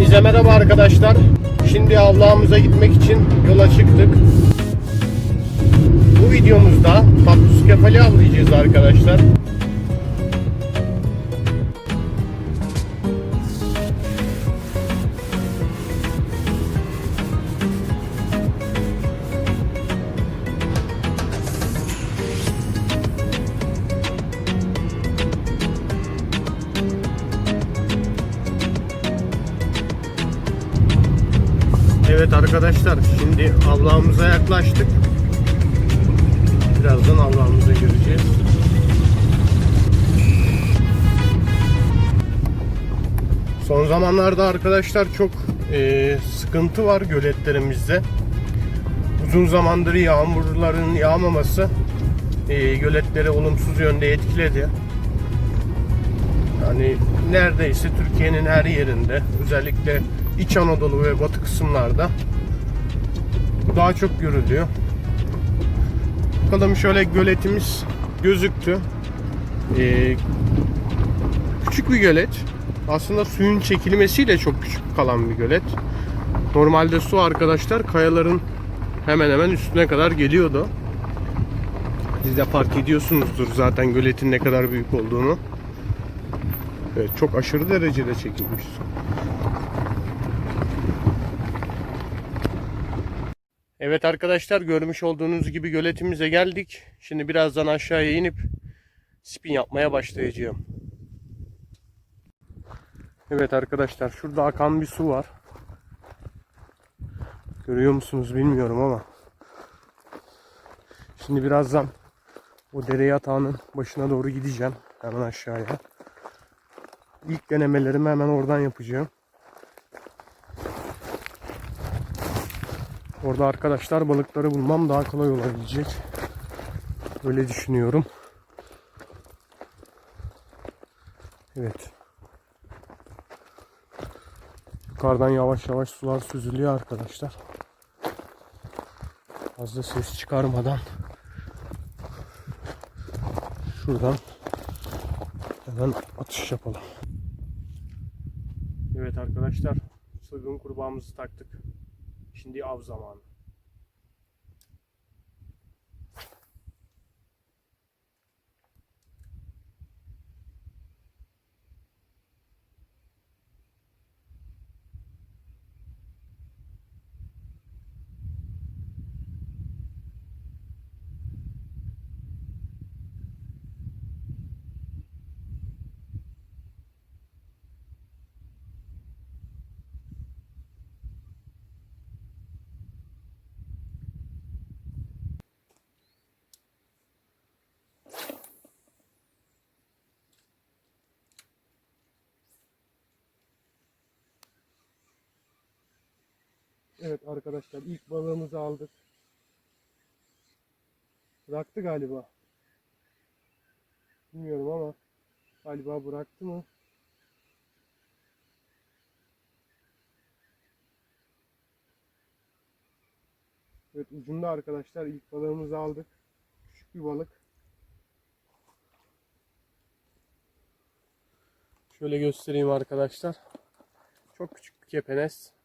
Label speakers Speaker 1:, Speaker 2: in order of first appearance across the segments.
Speaker 1: Hepinize merhaba arkadaşlar. Şimdi avlağımıza gitmek için yola çıktık. Bu videomuzda tatlısı kefali avlayacağız arkadaşlar. Evet arkadaşlar şimdi avlağımıza yaklaştık. Birazdan avlağımıza gireceğiz. Son zamanlarda arkadaşlar çok e, sıkıntı var göletlerimizde. Uzun zamandır yağmurların yağmaması e, göletleri olumsuz yönde etkiledi. Yani neredeyse Türkiye'nin her yerinde özellikle İç Anadolu ve Batı kısımlarda daha çok görülüyor. Bakalım şöyle göletimiz gözüktü. Ee, küçük bir gölet. Aslında suyun çekilmesiyle çok küçük kalan bir gölet. Normalde su arkadaşlar kayaların hemen hemen üstüne kadar geliyordu. Siz de fark ediyorsunuzdur zaten göletin ne kadar büyük olduğunu. Evet, çok aşırı derecede çekilmiş. Evet arkadaşlar görmüş olduğunuz gibi göletimize geldik. Şimdi birazdan aşağıya inip spin yapmaya başlayacağım. Evet arkadaşlar şurada akan bir su var. Görüyor musunuz bilmiyorum ama. Şimdi birazdan o dere yatağının başına doğru gideceğim. Hemen aşağıya. İlk denemelerimi hemen oradan yapacağım. Orada arkadaşlar balıkları bulmam daha kolay olabilecek. Öyle düşünüyorum. Evet. Yukarıdan yavaş yavaş sular süzülüyor arkadaşlar. Fazla ses çıkarmadan şuradan hemen atış yapalım. Arkadaşlar sılgın kurbağamızı taktık. Şimdi av zamanı. Evet arkadaşlar ilk balığımızı aldık. Bıraktı galiba. Bilmiyorum ama galiba bıraktı mı? Evet ucunda arkadaşlar ilk balığımızı aldık. Küçük bir balık. Şöyle göstereyim arkadaşlar. Çok küçük bir kepenes.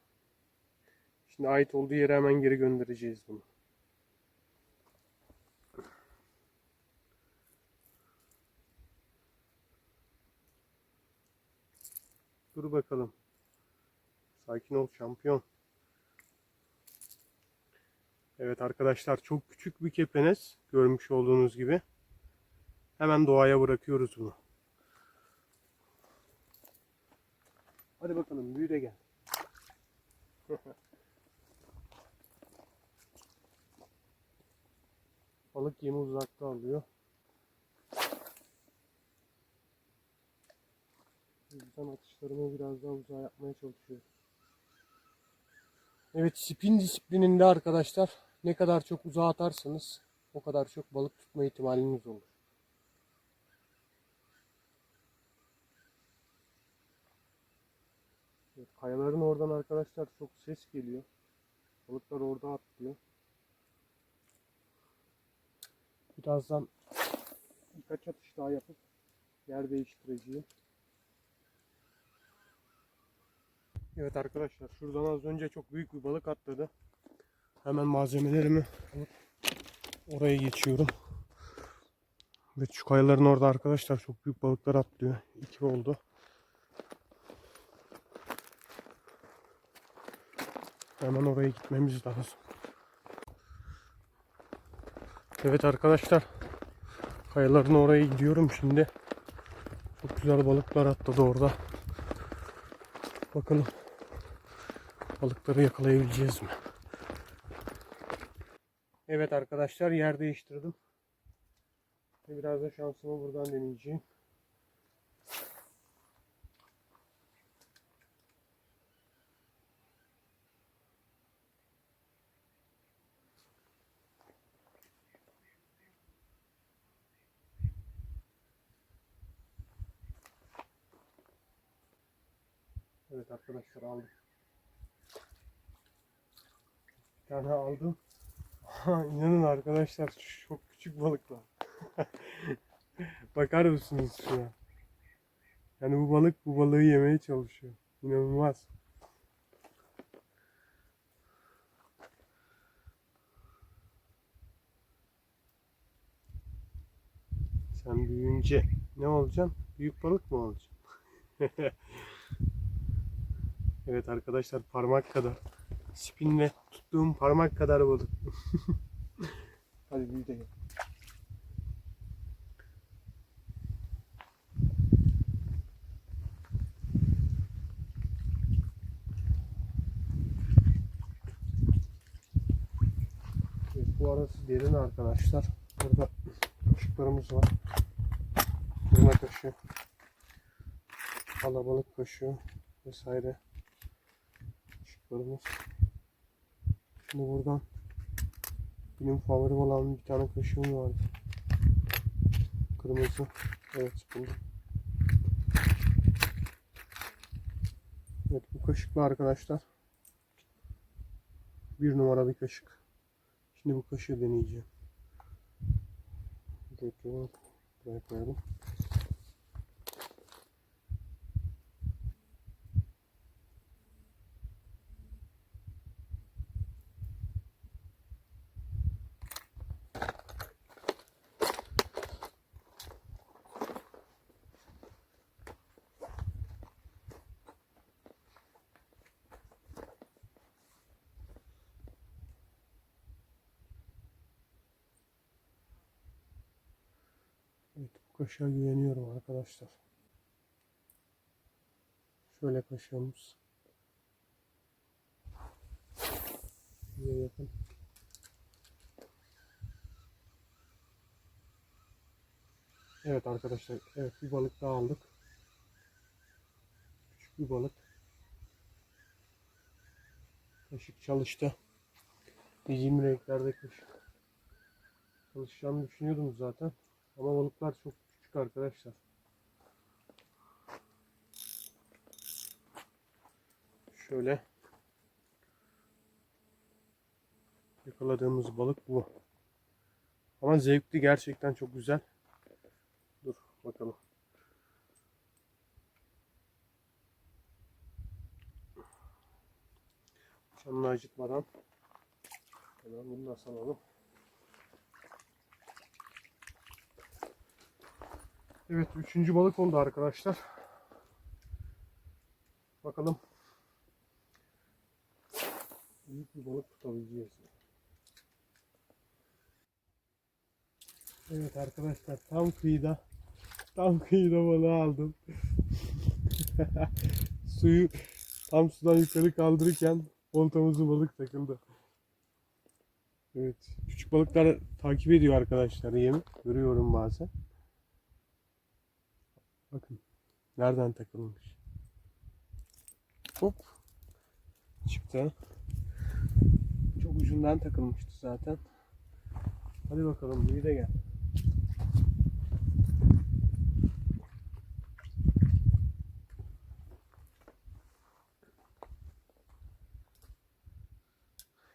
Speaker 1: Şimdi ait olduğu yere hemen geri göndereceğiz bunu. Dur bakalım. Sakin ol şampiyon. Evet arkadaşlar çok küçük bir kepenes görmüş olduğunuz gibi. Hemen doğaya bırakıyoruz bunu. Hadi bakalım büyü de gel. Balık yemi uzakta alıyor. Yüzden atışlarımı biraz daha uzağa yapmaya çalışıyorum. Evet spin disiplininde arkadaşlar ne kadar çok uzağa atarsanız o kadar çok balık tutma ihtimaliniz olur. Evet, kayaların oradan arkadaşlar çok ses geliyor. Balıklar orada atlıyor. Birazdan birkaç atış daha yapıp yer değiştireceğim. Evet arkadaşlar şuradan az önce çok büyük bir balık atladı. Hemen malzemelerimi alıp oraya geçiyorum. Ve şu kayaların orada arkadaşlar çok büyük balıklar atlıyor. İki oldu. Hemen oraya gitmemiz lazım. Evet arkadaşlar. Kayaların oraya gidiyorum şimdi. Çok güzel balıklar atladı orada. Bakalım balıkları yakalayabileceğiz mi? Evet arkadaşlar yer değiştirdim. Biraz da şansımı buradan deneyeceğim. Evet arkadaşlar aldım. Bir tane aldım. İnanın arkadaşlar çok küçük balıklar. Bakar mısınız şuna? Yani bu balık bu balığı yemeye çalışıyor. İnanılmaz. Sen büyüyünce ne olacaksın? Büyük balık mı olacaksın? evet arkadaşlar parmak kadar. Spinle tuttuğum parmak kadar balık. Hadi büyü de gel. Evet, bu arası derin arkadaşlar. Burada kaşıklarımız var. Turna kaşığı, alabalık kaşığı vesaire kaşıklarımız. Şimdi buradan benim favorim olan bir tane kaşığım vardı. Kırmızı. Evet buldum. Evet bu kaşıkla arkadaşlar. Bir numara bir kaşık. Şimdi bu kaşığı deneyeceğim. Buraya koyalım. Kaşığa güveniyorum arkadaşlar. Şöyle kaşığımız. Şuraya yakın. Evet arkadaşlar. Evet bir balık daha aldık. Küçük bir balık. Kaşık çalıştı. Bizim renklerde kaşık. Çalışacağını düşünüyordum zaten. Ama balıklar çok küçük arkadaşlar. Şöyle yakaladığımız balık bu. Ama zevkli gerçekten çok güzel. Dur bakalım. Canını acıtmadan bunu da salalım. Evet üçüncü balık oldu arkadaşlar. Bakalım. Büyük bir balık tutabileceğiz. Evet arkadaşlar tam kıyıda tam kıyıda balığı aldım. Suyu tam sudan yukarı kaldırırken oltamızı balık takıldı. Evet küçük balıklar takip ediyor arkadaşlar yemi. Görüyorum bazen. Bakın nereden takılmış. Hop. Çıktı. Çok ucundan takılmıştı zaten. Hadi bakalım büyü de gel.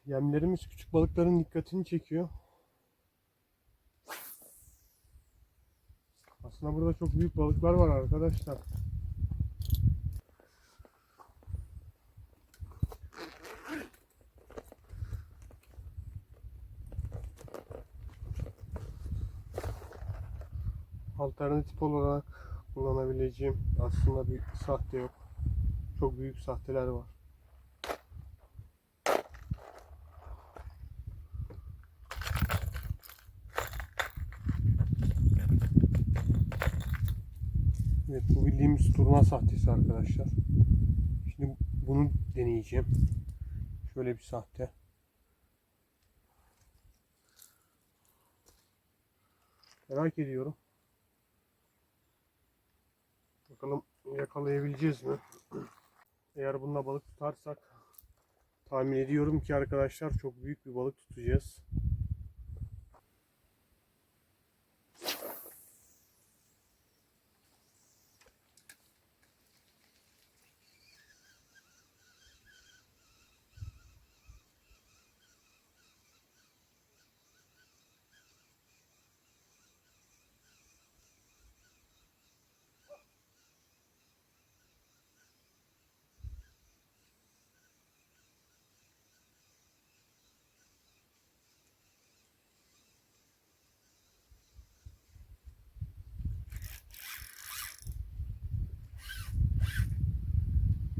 Speaker 1: Yemlerimiz küçük balıkların dikkatini çekiyor. Aslında burada çok büyük balıklar var arkadaşlar. Alternatif olarak kullanabileceğim aslında bir sahte yok. Çok büyük sahteler var. Evet bu bildiğimiz turna sahtesi arkadaşlar. Şimdi bunu deneyeceğim. Şöyle bir sahte. Merak ediyorum. Bakalım yakalayabileceğiz mi? Eğer bununla balık tutarsak tahmin ediyorum ki arkadaşlar çok büyük bir balık tutacağız.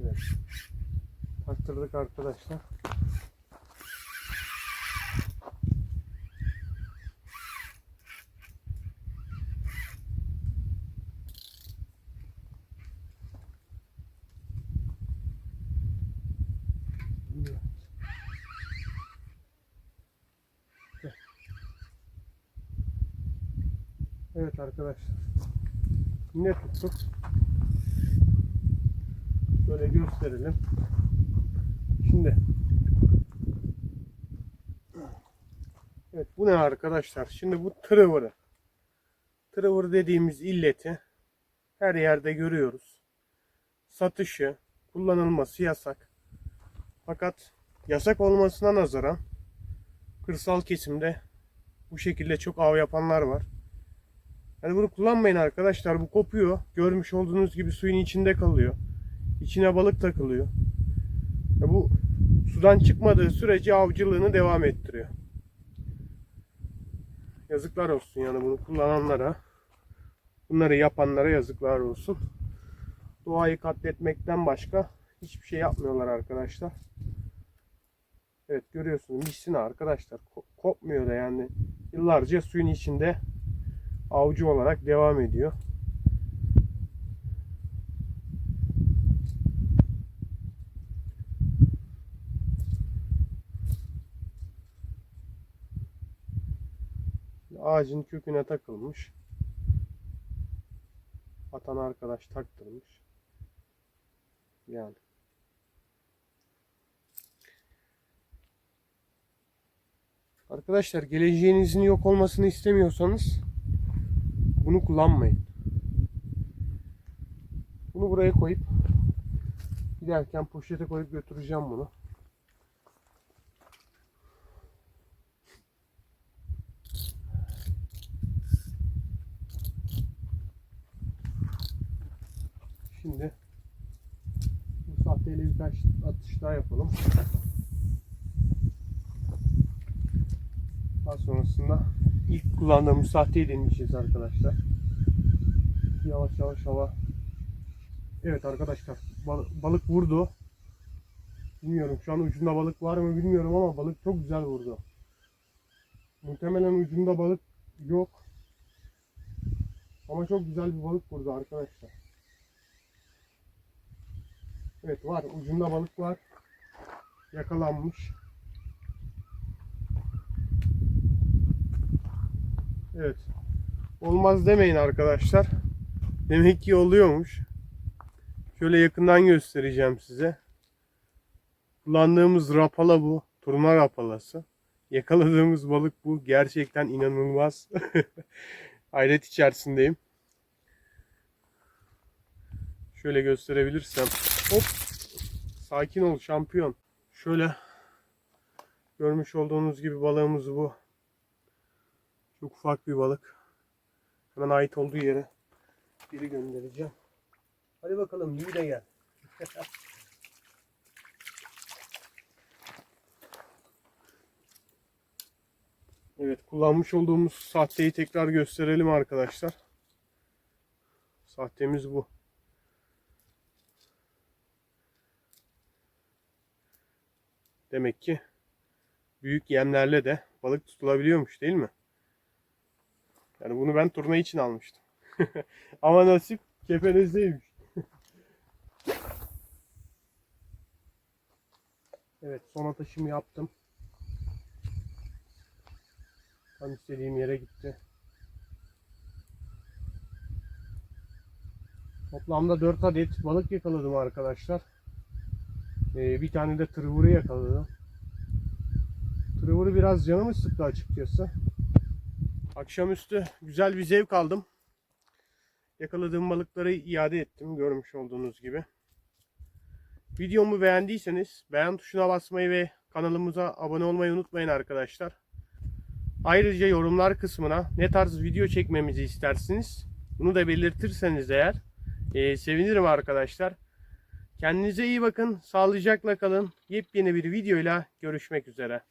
Speaker 1: Evet. Taktırdık arkadaşlar. Evet arkadaşlar. Ne tuttuk? Şöyle gösterelim. Şimdi Evet bu ne arkadaşlar? Şimdi bu tırıvırı. Tırıvır dediğimiz illeti her yerde görüyoruz. Satışı, kullanılması yasak. Fakat yasak olmasına nazaran kırsal kesimde bu şekilde çok av yapanlar var. Yani bunu kullanmayın arkadaşlar. Bu kopuyor. Görmüş olduğunuz gibi suyun içinde kalıyor. İçine balık takılıyor. Ya bu sudan çıkmadığı sürece avcılığını devam ettiriyor. Yazıklar olsun yani bunu kullananlara. Bunları yapanlara yazıklar olsun. Doğayı katletmekten başka hiçbir şey yapmıyorlar arkadaşlar. Evet görüyorsunuz misina arkadaşlar. Ko- kopmuyor da yani. Yıllarca suyun içinde avcı olarak devam ediyor. Ağacın köküne takılmış. Atan arkadaş taktırmış. Yani. Arkadaşlar geleceğinizin yok olmasını istemiyorsanız bunu kullanmayın. Bunu buraya koyup giderken poşete koyup götüreceğim bunu. Şimdi bu sahteyle birkaç atış daha yapalım. Daha sonrasında ilk kullandığımız sahteyi deneyeceğiz arkadaşlar. Yavaş yavaş hava. Evet arkadaşlar bal- balık vurdu. Bilmiyorum şu an ucunda balık var mı bilmiyorum ama balık çok güzel vurdu. Muhtemelen ucunda balık yok. Ama çok güzel bir balık vurdu arkadaşlar. Evet var. Ucunda balık var. Yakalanmış. Evet. Olmaz demeyin arkadaşlar. Demek ki oluyormuş. Şöyle yakından göstereceğim size. Kullandığımız rapala bu. Turna rapalası. Yakaladığımız balık bu. Gerçekten inanılmaz. Hayret içerisindeyim. Şöyle gösterebilirsem. Hop. Sakin ol şampiyon. Şöyle görmüş olduğunuz gibi balığımız bu. Çok ufak bir balık. Hemen ait olduğu yere biri göndereceğim. Hadi bakalım iyi de gel. evet kullanmış olduğumuz sahteyi tekrar gösterelim arkadaşlar. Sahtemiz bu. Demek ki büyük yemlerle de balık tutulabiliyormuş değil mi? Yani bunu ben turna için almıştım. Ama nasip kefenizdeymiş. evet son atışımı yaptım. Tam istediğim yere gitti. Toplamda 4 adet balık yakaladım arkadaşlar. Ee, bir tane de tırvuru yakaladım. Tırvuru biraz canımı sıktı açıkçası. Akşamüstü güzel bir zevk aldım. Yakaladığım balıkları iade ettim görmüş olduğunuz gibi. Videomu beğendiyseniz beğen tuşuna basmayı ve kanalımıza abone olmayı unutmayın arkadaşlar. Ayrıca yorumlar kısmına ne tarz video çekmemizi istersiniz bunu da belirtirseniz eğer e, sevinirim arkadaşlar. Kendinize iyi bakın, sağlıcakla kalın. Yepyeni bir videoyla görüşmek üzere.